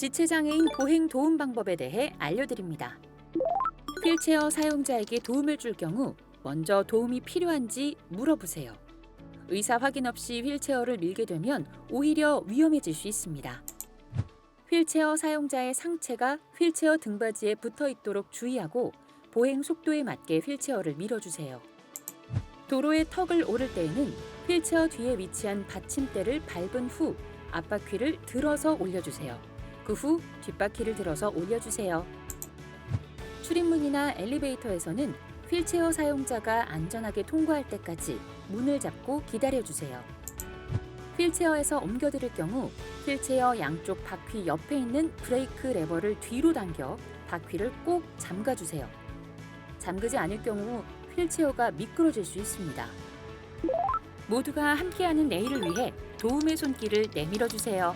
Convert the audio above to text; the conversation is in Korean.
지체장애인 보행 도움 방법에 대해 알려드립니다. 휠체어 사용자에게 도움을 줄 경우 먼저 도움이 필요한지 물어보세요. 의사 확인 없이 휠체어를 밀게 되면 오히려 위험해질 수 있습니다. 휠체어 사용자의 상체가 휠체어 등받이에 붙어 있도록 주의하고 보행 속도에 맞게 휠체어를 밀어주세요. 도로에 턱을 오를 때에는 휠체어 뒤에 위치한 받침대를 밟은 후 앞바퀴를 들어서 올려주세요. 그 후 뒷바퀴를 들어서 올려주세요. 출입문이나 엘리베이터에서는 휠체어 사용자가 안전하게 통과할 때까지 문을 잡고 기다려주세요. 휠체어에서 옮겨드릴 경우 휠체어 양쪽 바퀴 옆에 있는 브레이크 레버를 뒤로 당겨 바퀴를 꼭 잠가주세요. 잠그지 않을 경우 휠체어가 미끄러질 수 있습니다. 모두가 함께하는 내일을 위해 도움의 손길을 내밀어 주세요.